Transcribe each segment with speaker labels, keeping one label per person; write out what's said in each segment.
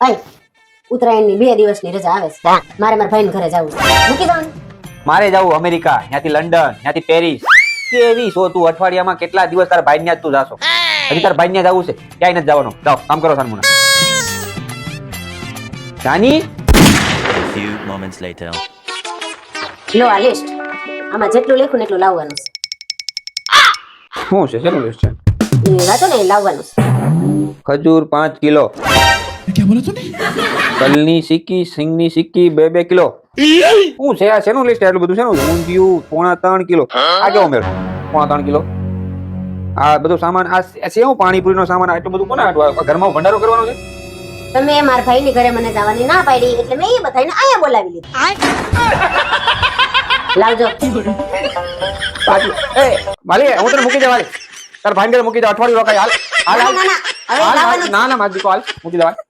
Speaker 1: ભાઈ ઉત્તરાયણની બે દિવસની રજા આવે છે. મારે મારા ભાઈને ઘરે જવું છે. મૂકી દઉં
Speaker 2: મારે જવું અમેરિકા ત્યાંથી લંડન ત્યાંથી પેરિસ. કેવી છો તું અઠવાડિયામાં કેટલા દિવસ તારા ભાઈ ત્યાં તું જાશો? હજી તારા ભાઈ ત્યાં જવું છે ક્યાંય નથી જવાનું. જાઓ કામ કરો સાનમુના. જાની?
Speaker 3: Few moments later.
Speaker 1: લો આ લિસ્ટ આમાં જેટલું લખ્યું ને એટલું લાવવાનું
Speaker 2: શું છે શેનું લિસ્ટ છે
Speaker 1: છે? એ વાંચો ને એ લાવવાનું છે.
Speaker 2: ખજૂર પાંચ કિલો. તલની સિક્કી સિંગની સિક્કી બે બે કિલો. શું છે આ? શેનું લિસ્ટ એટલું બધું શેનું? ઊંધિયું પોણા ત્રણ કિલો. આ કેવો મેળ? પોણા ત્રણ કિલો. આ બધું સામાન આ શેવું પાણીપુરી પાણીપુરીનો સામાન આટલું એટલું બધું કોને આટલું? ઘરમાં ભંડારો કરવાનો છે?
Speaker 1: તમે મારા ભાઈની ઘરે મને જવાની ના પાડી એટલે મેં એ બધાને અહીંયા બોલાવી લીધી. લાવજો.
Speaker 2: પાછી. એ માલી હું તને મૂકી દે માલી તાર ભાઈ ઘરે મૂકી દે અઠવાડિયું રોકાય. હાલ હાલ હાલ.
Speaker 1: ના, ના, માજી
Speaker 2: હાલ, મૂકી
Speaker 1: લાવવાનું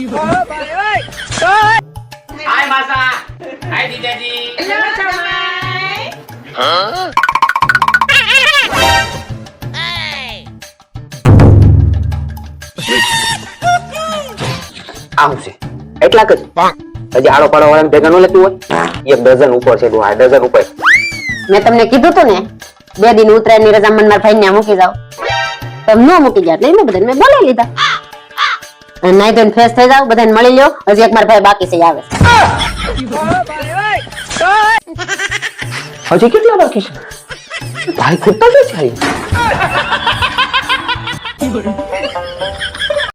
Speaker 1: જ.
Speaker 2: ના ના મારી દીકરો હાલ મૂકી દે હાલ આમ છે એટલા જ હજી આડો પાડો વાળા ભેગા ન લેતું હોય એક ડઝન ઉપર છે આ ડઝન ઉપર
Speaker 1: મેં તમને કીધું તું ને, બે દિન ઉત્તરાયણની રજા મનમાં ભાઈને મૂકી જાઓ તમે ન મૂકી ગયા એટલે મેં બધાને મેં બોલાવી લીધા નાઈ ધોઈને ફ્રેશ થઈ જાવ બધાને મળી લ્યો. હજી એક મારા ભાઈ બાકી છે આવે
Speaker 2: હજી કેટલા બાકી છે? ભાઈ ખોટા છે